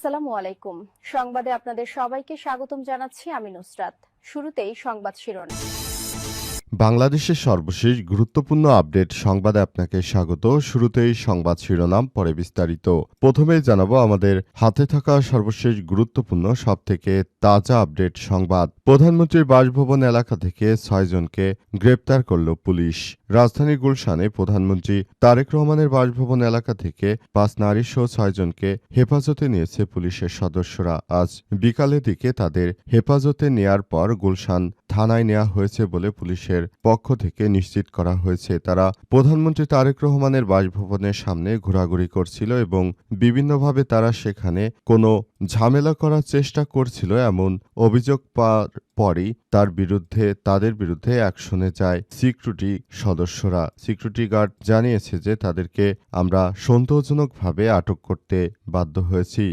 আসসালামু আলাইকুম। সংবাদে আপনাদের সবাইকে স্বাগতম জানাচ্ছি আমি নুসরাত। শুরুতেই সংবাদ শিরোনাম। বাংলাদেশের সর্বশেষ গুরুত্বপূর্ণ আপডেট সংবাদে আপনাকে স্বাগত। শুরুতেই সংবাদ শিরোনাম, পরে বিস্তারিত। প্রথমে জানাব আমাদের হাতে থাকা সর্বশেষ গুরুত্বপূর্ণ, সবথেকে তাজা আপডেট সংবাদ। প্রধানমন্ত্রীর বাসভবন এলাকা থেকে ছয়জনকে গ্রেপ্তার করল পুলিশ। রাজধানীর গুলশানে প্রধানমন্ত্রী তারেক রহমানের বাসভবন এলাকা থেকে পাঁচ নারীসহ ছয়জনকে হেফাজতে নিয়েছে পুলিশের সদস্যরা। আজ বিকালের দিকে তাদের হেফাজতে নেয়ার পর গুলশান থানায় নেওয়া হয়েছে বলে পুলিশের পক্ষ থেকে নিশ্চিত করা হয়েছে। তারা প্রধানমন্ত্রী তারেক রহমানের বাসভবনের সামনে ঘোরাঘুরি করছিল এবং বিভিন্নভাবে তারা সেখানে কোনো ঝামেলা করার চেষ্টা করছিল এমন অভিযোগ পাওয়ার পরই তার বিরুদ্ধে, তাদের বিরুদ্ধে অ্যাকশনে যায় সিকিউরিটি সদস্যরা। সিকিউরিটি গার্ড জানিয়েছে যে তাদেরকে আমরা সন্তোষজনকভাবে আটক করতে বাধ্য হয়েছি।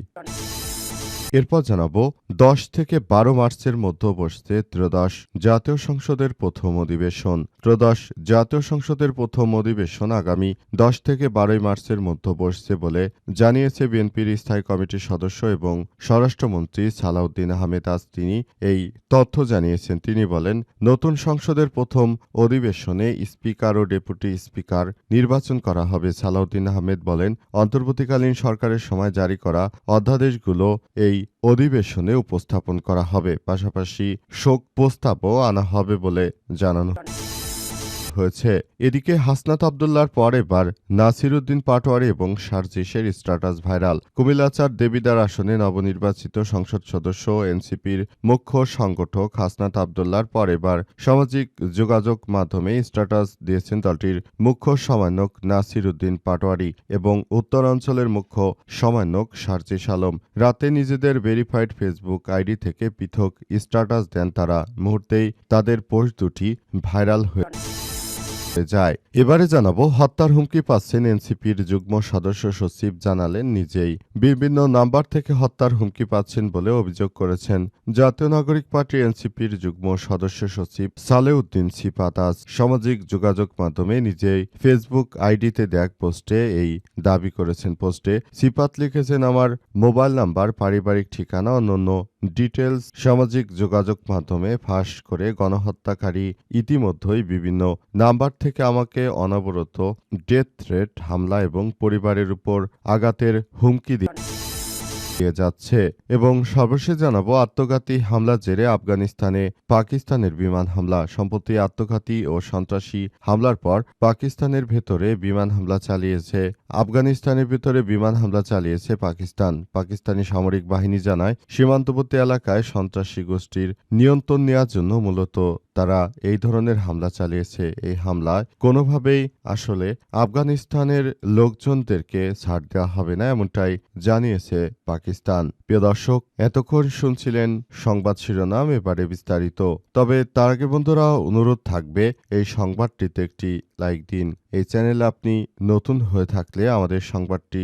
এরপর জানাব, দশ থেকে বারো মার্চের মধ্যে বসছে ত্রয়োদশ জাতীয় সংসদের প্রথম অধিবেশন। ত্রয়োদশ জাতীয় সংসদের প্রথম অধিবেশন আগামী দশ থেকে বারোই মার্চের মধ্যে বসছে বলে জানিয়েছে বিএনপির স্থায়ী কমিটির সদস্য এবং স্বরাষ্ট্রমন্ত্রী সালাউদ্দিন আহমেদ আজ তিনি এই তথ্য জানিয়েছেন। তিনি বলেন, নতুন সংসদের প্রথম অধিবেশনে স্পিকার ও ডেপুটি স্পিকার নির্বাচন করা হবে। সালাউদ্দিন আহমেদ বলেন, অন্তর্বর্তীকালীন সরকারের সময় জারি করা অধ্যাদেশগুলো এই অধিবেশনে উপস্থাপন করা হবে। পাশাপাশি শোক প্রস্তাবও আনা হবে বলে জানানো হয়েছে। এদিকে হাসনাত আবদুল্লার পর এবার নাসিরুদ্দিন পাটোয়ারি এবং সার্জিসের স্ট্যাটাস ভাইরাল। কুমিল্লাচার দেবিদার আসনে নবনির্বাচিত সংসদ সদস্য এনসিপির মুখ্য সংগঠক হাসনাত আবদুল্লার পর এবার সামাজিক যোগাযোগ মাধ্যমে স্ট্যাটাস দিয়েছেন দলটির মুখ্য সমন্বয়ক নাসিরুদ্দিন পাটোয়ারি এবং উত্তরাঞ্চলের মুখ্য সমন্বয়ক সার্জিস আলম রাতে নিজেদের ভেরিফাইড ফেসবুক আইডি থেকে পৃথক স্ট্যাটাস দেন তারা। মুহূর্তেই তাদের পোস্ট দুটি ভাইরাল হয়ে যায়। এবারে জানাব, হত্যার হুমকি পাচ্ছেন এনসিপির যুগ্ম সদস্য সচিব জানালেন নিজেই। বিভিন্ন নাম্বার থেকে হত্যার হুমকি পাচ্ছেন বলে অভিযোগ করেছেন। জাতীয় নাগরিক পার্টি এনসিপির যুগ্ম সদস্য সচিব সালেউদ্দিন সিপাত আজ সামাজিক যোগাযোগ মাধ্যমে নিজেই ফেসবুক আইডিতে দেখ পোস্টে এই দাবি করেছেন। পোস্টে সিপাত লিখেছেন, আমার মোবাইল নাম্বার, পারিবারিক ঠিকানা, অন্যান্য ডিটেলস সামাজিক যোগাযোগ মাধ্যমে ফাঁস করে গণহত্যাকারী ইতিমধ্যেই বিভিন্ন নাম্বার থেকে আমাকে অনবরত ডেথ থ্রেট হামলা এবং পরিবারের উপর আঘাতের হুমকি দিয়ে যাচ্ছে এবং সর্বশেষ জানাব, আত্মঘাতী হামলার জেরে আফগানিস্তানে পাকিস্তানের বিমান হামলা। সম্প্রতি আত্মঘাতী ও সন্ত্রাসী হামলার পর পাকিস্তানের ভেতরে বিমান হামলা চালিয়েছে আফগানিস্তানের ভিতরে বিমান হামলা চালিয়েছে পাকিস্তান। পাকিস্তানি সামরিক বাহিনী জানায়, সীমান্তবর্তী এলাকায় সন্ত্রাসী গোষ্ঠীর নিয়ন্ত্রণ নেওয়ার জন্য মূলত তারা এই ধরনের হামলা চালিয়েছে। এই হামলায় কোনোভাবেই আসলে আফগানিস্তানের লোকজনদেরকে ছাড় দেওয়া হবে না এমনটাই জানিয়েছে পাকিস্তান। প্রিয় দর্শক, এতক্ষণ শুনছিলেন সংবাদ শিরোনাম, এবারে বিস্তারিত। তবে তার আগে বন্ধুরা, অনুরোধ থাকবে, এই সংবাদটিতে একটি লাইক দিন। এই চ্যানেল আপনি নতুন হয়ে থাকলে আমাদের সংবাদটি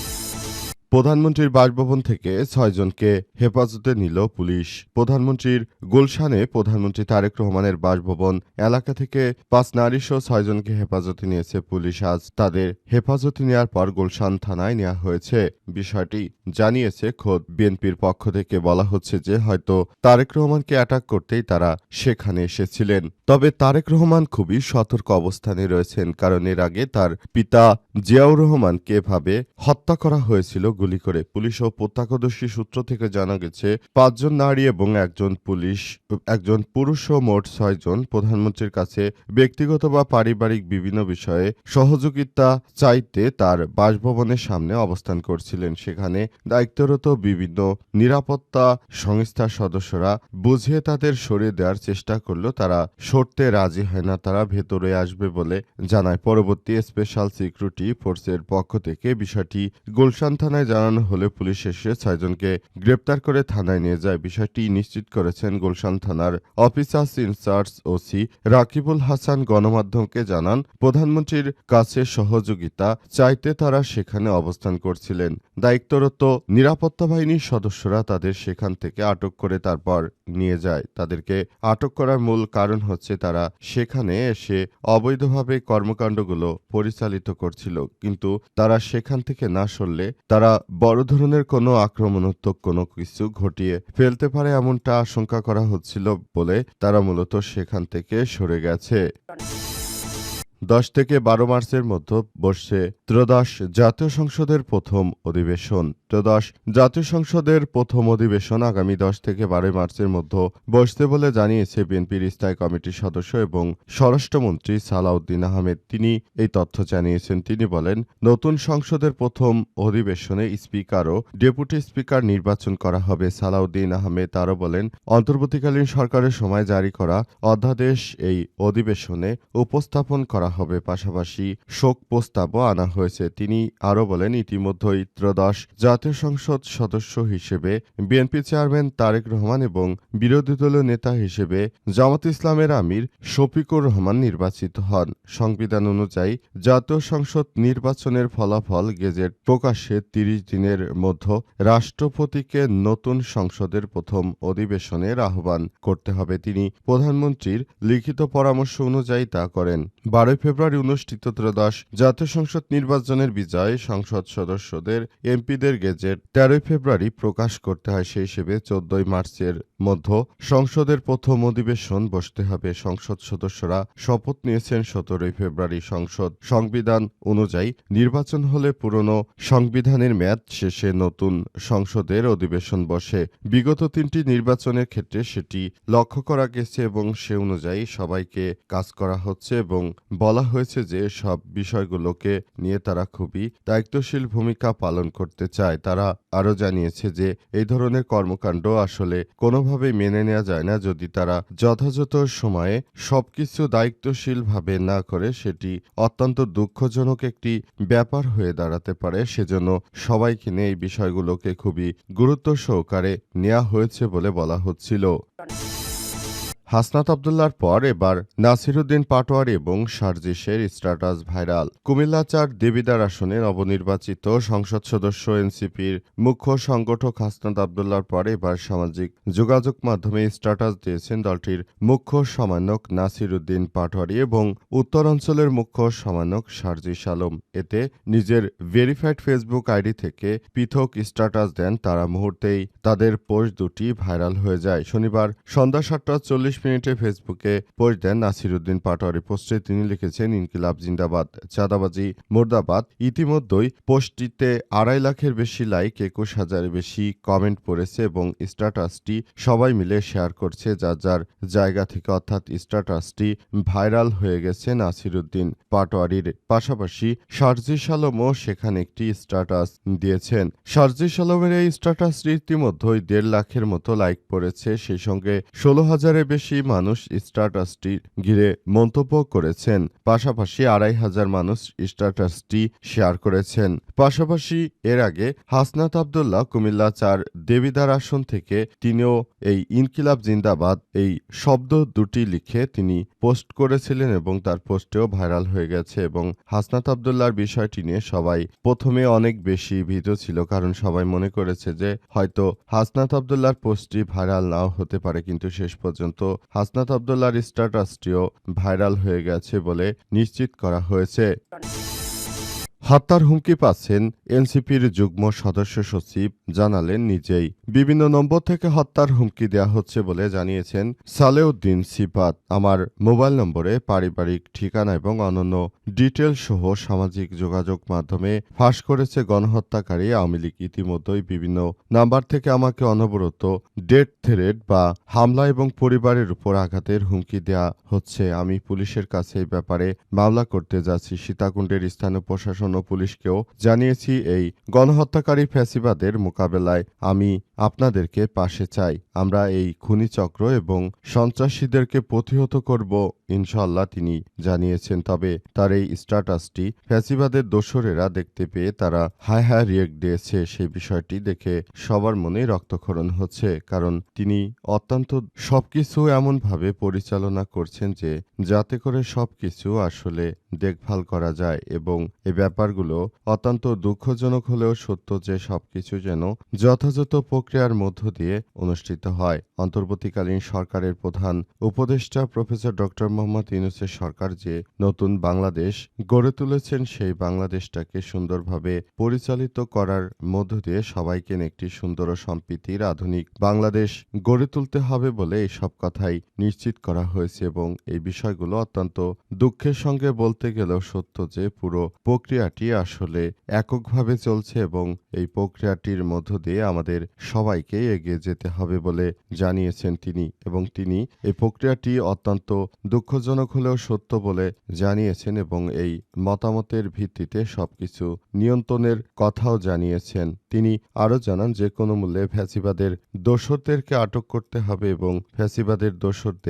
প্রধানমন্ত্রীর বাসভবন থেকে ছয়জনকে হেফাজতে নিল পুলিশ। প্রধানমন্ত্রীর গুলশানে প্রধানমন্ত্রী তারেক রহমানের বাসভবন এলাকা থেকে পাঁচ নারীসহ ছয়জনকে হেফাজতে নিয়েছে পুলিশ। আজ তাদের হেফাজতে নেওয়ার পর গুলশান থানায় নেওয়া হয়েছে বিষয়টি। জানিয়েছে খোদ বিএনপির পক্ষ থেকে বলা হচ্ছে যে হয়তো তারেক রহমানকে অ্যাটাক করতেই তারা সেখানে এসেছিলেন। তবে তারেক রহমান খুবই সতর্ক অবস্থানে রয়েছেন, কারণ এর আগে তার পিতা জিয়াউর রহমানকে এভাবে হত্যা করা হয়েছিল গুলি করে পুলিশ ও প্রত্যক্ষদর্শী সূত্র থেকে জানা গেছে, পাঁচজন নারী এবং একজন পুলিশ, একজন পুরুষ ও মোট ছয়জন প্রধানমন্ত্রীর কাছে ব্যক্তিগত বা পারিবারিক বিভিন্ন বিষয়ে সহযোগিতা চাইতে তার বাসভবনের সামনে অবস্থান করছিলেন। সেখানে দায়িত্বরত বিভিন্ন নিরাপত্তা সংস্থার সদস্যরা বুঝিয়ে তাদের সরিয়ে দেওয়ার চেষ্টা করলেও তারা সরতে রাজি হয় না। তারা ভেতরে আসবে বলে জানায়। পরবর্তী স্পেশাল সিকিউরিটি ফোর্সের পক্ষ থেকে বিষয়টি গুলশান থানায় জানানো হলে পুলিশ এসে ছয়জনকে গ্রেপ্তার করে থানায় নিয়ে যায়। বিষয়টি নিশ্চিত করেছেন গুলশান থানার officers in charge OC Rakibul Hasan. গণমাধ্যমকে জানান, প্রধানমন্ত্রীর কাছে সহযোগিতা চাইতে তারা সেখানে অবস্থান করছিলেন। দায়িত্বরত নিরাপত্তা বাহিনীর সদস্যরা তাদের সেখান থেকে আটক করে তারপর নিয়ে যায়। তাদেরকে আটক করার মূল কারণ হচ্ছে তারা সেখানে এসে অবৈধভাবে কর্মকাণ্ডগুলো পরিচালিত করছিল। কিন্তু তারা সেখান থেকে না সরলে তারা বড় ধরনের কোনো আক্রমণাত্মক কোনো কিছু ঘটিয়ে ফেলতে পারে এমনটা আশঙ্কা করা হচ্ছিল বলে তারা মূলত সেখান থেকে সরে গেছে। দশ থেকে বারো মার্চের মধ্যে বসছে ত্রয়োদশ জাতীয় সংসদের প্রথম অধিবেশন। ত্রয়োদশ জাতীয় সংসদের প্রথম অধিবেশন আগামী দশ থেকে বারোই মার্চের মধ্যে বসতে বলে জানিয়েছে বিএনপির স্থায়ী কমিটির সদস্য এবং স্বরাষ্ট্রমন্ত্রী সালাউদ্দিন আহমেদ। তিনি এই তথ্য জানিয়েছেন। তিনি বলেন, নতুন সংসদের প্রথম অধিবেশনে স্পিকার ও ডেপুটি স্পিকার নির্বাচন করা হবে সালাউদ্দিন আহমেদ। আরও বলেন, অন্তর্বর্তীকালীন সরকারের সময় জারি করা অধ্যাদেশ এই অধিবেশনে উপস্থাপন করা হবে। পাশাপাশি শোক প্রস্তাবও আনা হয়েছে। তিনি আরও বলেন, ইতিমধ্যেই ত্রয়োদশ জাতীয় সংসদ সদস্য হিসেবে বিএনপি চেয়ারম্যান তারেক রহমান এবং বিরোধী দলীয় নেতা হিসেবে জামাত ইসলামের আমির শফিকুর রহমান নির্বাচিত হন। সংবিধান অনুযায়ী জাতীয় সংসদ নির্বাচনের ফলাফল গেজেট প্রকাশে তিরিশ দিনের মধ্যে রাষ্ট্রপতিকে নতুন সংসদের প্রথম অধিবেশনের আহ্বান করতে হবে তিনি প্রধানমন্ত্রীর লিখিত পরামর্শ অনুযায়ী তা করেন। বারোই ফেব্রুয়ারি অনুষ্ঠিত ত্রয়োদশ জাতীয় সংসদ নির্বাচনের বিজয় সংসদ সদস্যদের এমপিদের গেজেট তেরোই ফেব্রুয়ারি প্রকাশ করতে হয় সেই হিসেবে চোদ্দই মার্চের মধ্য সংসদের প্রথম অধিবেশন বসতে হবে। সংসদ সদস্যরা শপথ নিয়েছেন সতেরোই ফেব্রুয়ারি সংসদ সংবিধান অনুযায়ী। নির্বাচন হলে পুরনো সংবিধানের মেয়াদ শেষে নতুন সংসদের অধিবেশন বসে। বিগত তিনটি নির্বাচনের ক্ষেত্রে সেটি লক্ষ্য করা গেছে এবং সে অনুযায়ী সবাইকে কাজ করা হচ্ছে এবং বলা হয়েছে যে সব বিষয়গুলোকে নিয়ে তারা খুবই দায়িত্বশীল ভূমিকা পালন করতে চায়। তারা আরও জানিয়েছে যে এই ধরনের কর্মকাণ্ড আসলে কোনোভাবেই মেনে নেওয়া যায় না যদি তারা যথাযথ সময়ে সবকিছু দায়িত্বশীলভাবে না করে সেটি অত্যন্ত দুঃখজনক একটি ব্যাপার হয়ে দাঁড়াতে পারে। সেজন্য সবাইকে নিয়ে এই বিষয়গুলোকে খুবই গুরুত্ব সহকারে নেওয়া হয়েছে বলে বলা হচ্ছিল। হাসনাত আবদুল্লার পর এবার নাসিরুদ্দিন পাটোয়ারি এবং সার্জিসের স্ট্যাটাস ভাইরাল। কুমিল্লা চার দেবিদার আসনে নবনির্বাচিত সংসদ সদস্য এনসিপির মুখ্য সংগঠক হাসনাত আবদুল্লার পর এবার সামাজিক যোগাযোগ মাধ্যমে স্ট্যাটাস দিয়েছেন দলটির মুখ্য সমন্বয়ক নাসিরুদ্দিন পাটোয়ারি এবং উত্তরাঞ্চলের মুখ্য সমন্বয়ক সার্জিস আলম এতে নিজের ভেরিফাইড ফেসবুক আইডি থেকে পৃথক স্ট্যাটাস দেন তারা মুহূর্তেই। তাদের পোস্ট দুটি ভাইরাল হয়ে যায়। শনিবার সন্ধ্যা সাতটা চল্লিশ মিনিটে ফেসবুকে পোস্ট দেন নাসিরুদ্দিন পাটোয়ারি। পোস্টে তিনি লিখেছেন, ইনকিলাব জিন্দাবাদ, চাঁদাবাজি, মুর্দাবাদ। ইতিমধ্যেই পোস্টটিতে আড়াই লাখের বেশি লাইক, একুশ হাজারের বেশি কমেন্ট পড়েছে এবং স্ট্যাটাসটি সবাই মিলে শেয়ার করছে, যার যার জায়গা থেকে অর্থাৎ স্ট্যাটাসটি ভাইরাল হয়ে গেছে নাসিরুদ্দিন পাটোয়ারির। পাশাপাশি সার্জিস আলমও সেখানে একটি স্ট্যাটাস দিয়েছেন। সার্জিস আলমের এই স্ট্যাটাসটি ইতিমধ্যেই দেড় লাখের মতো লাইক পড়েছে, সেই সঙ্গে ষোলো হাজারের বেশি মানুষ স্ট্যাটাসটি ঘিরে মন্তব্য করেছেন। পাশাপাশি আড়াই হাজার মানুষ স্ট্যাটাসটি শেয়ার করেছেন। পাশাপাশি এর আগে হাসনাত আবদুল্লাহ কুমিল্লা চার দেবিদার আসন থেকে তিনিও এই ইনকিলাব জিন্দাবাদ, এই শব্দ দুটি লিখে তিনি পোস্ট করেছিলেন এবং তার পোস্টেও ভাইরাল হয়ে গেছে এবং হাসনাত আবদুল্লাহর বিষয়টি নিয়ে সবাই প্রথমে অনেক বেশি ভীত ছিল, কারণ সবাই মনে করেছে যে হয়তো হাসনাত আবদুল্লাহর পোস্টটি ভাইরাল নাও হতে পারে, কিন্তু শেষ পর্যন্ত হাসনাত আবদুল্লাহর স্ট্যাটাসটিও ভাইরাল হয়ে গেছে বলে নিশ্চিত করা হয়েছে। হত্যার হুমকি পাচ্ছেন এনসিপির যুগ্ম সদস্য সচিব জানালেন নিজেই। বিভিন্ন নম্বর থেকে হত্যার হুমকি দেওয়া হচ্ছে বলে জানিয়েছেন সালেউদ্দিন সিপাত। আমার মোবাইল নম্বরে পারিবারিক ঠিকানা এবং অন্যান্য ডিটেল সহ সামাজিক যোগাযোগ মাধ্যমে ফাঁস করেছে গণহত্যাকারী আওয়ামী লীগ। ইতিমধ্যেই বিভিন্ন নাম্বার থেকে আমাকে অনবরত ডেট থ্রেড বা হামলা এবং পরিবারের উপর আঘাতের হুমকি দেয়া হচ্ছে। আমি পুলিশের কাছে এই ব্যাপারে মামলা করতে যাচ্ছি। সীতাকুণ্ডের স্থানীয় প্রশাসন ও পুলিশকেও জানিয়েছি এই গণহত্যাকারী ফ্যাসিবাদের মোকাবেলায় আমি আপনাদেরকে পাশে চাই। আমরা এই খুনি চক্র এবং সন্ত্রাসীদেরকে প্রতিহত করব ইনশাল্লাহ তিনি জানিয়েছেন। তবে তার এই স্ট্যাটাসটি ফ্যাসিবাদের দোসরেরা দেখতে পেয়ে তারা হায় হায় রিয়েক্ট দিয়েছে। সেই বিষয়টি দেখে সবার মনে রক্তক্ষরণ হচ্ছে, কারণ তিনি অত্যন্ত সবকিছু এমনভাবে পরিচালনা করছেন যে যাতে করে সবকিছু আসলে দেখভাল করা যায় এবং এই ব্যাপারগুলো অত্যন্ত দুঃখজনক হলেও সত্য যে সবকিছু যেন যথাযথ প্রক্রিয়ার মধ্য দিয়ে অনুষ্ঠিত হয়। অন্তর্বর্তীকালীন সরকারের প্রধান উপদেষ্টা প্রফেসর ডক্টর মোহাম্মদ ইউনুসের সরকার যে নতুন বাংলাদেশ গড়ে তুলেছেন, সেই বাংলাদেশটাকে সুন্দরভাবে পরিচালিত করার মধ্য দিয়ে সবাইকে একটি সুন্দর ও সম্প্রীতির আধুনিক বাংলাদেশ গড়ে তুলতে হবে বলে এইসব কথাই নিশ্চিত করা হয়েছে এবং এই বিষয়গুলো অত্যন্ত দুঃখের সঙ্গে বলতে গেলেও সত্য যে পুরো প্রক্রিয়াটি আসলে এককভাবে চলছে এবং এই প্রক্রিয়াটির মধ্য দিয়ে আমাদের সবাইকে এগিয়ে যেতে হবে বলে জানিয়েছেন তিনি এবং তিনি এই প্রক্রিয়াটি অত্যন্ত দুঃখজনক হলেও সত্য বলে জানিয়েছেন এবং এই মতামতের ভিত্তিতে সবকিছু নিয়ন্ত্রণের কথাও জানিয়েছেন। তিনি আরও জানান যে কোনো মূল্যে ফ্যাসিবাদের দোষরদেরকে আটক করতে হবে এবং ফ্যাসিবাদের দোসরদের